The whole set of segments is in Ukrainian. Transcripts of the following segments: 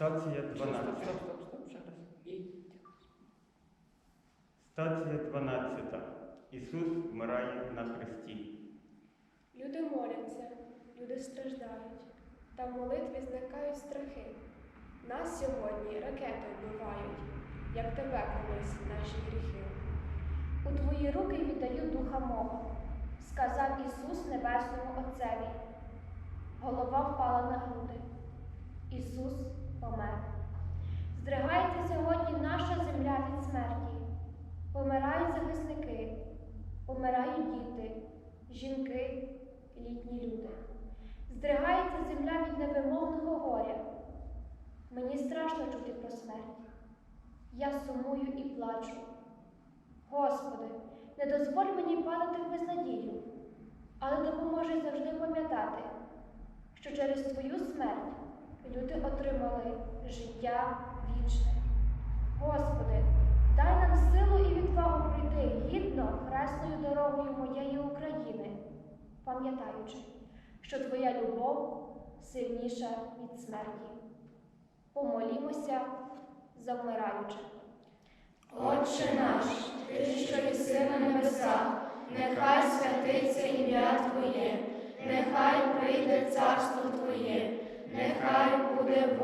Стація 12. Стоп, стоп, стоп, стоп, ще раз. І Стація 12. Ісус вмирає на хресті. Люди моляться, люди страждають, та в молитві зникають страхи. Нас сьогодні ракети вбивають, як тебе колись наші гріхи. У твої руки віддаю духа мого, сказав Ісус Небесному Отцеві. Голова впала на груди. Ісус помер. Здригається сьогодні наша земля від смерті. Помирають захисники, помирають діти, жінки, літні люди. Здригається земля від невимовного горя. Мені страшно чути про смерть. Я сумую і плачу. Господи, не дозволь мені падати в безнадію, люди отримали життя вічне. Господи, дай нам силу і відвагу пройти гідно хресною дорогою моєї України, пам'ятаючи, що Твоя любов сильніша від смерті. Помолімося за вмираючих. Отче наш, ти що єси на небесах, нехай святиться ім'я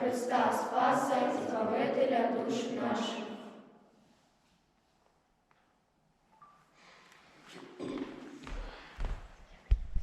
Христа, Спаса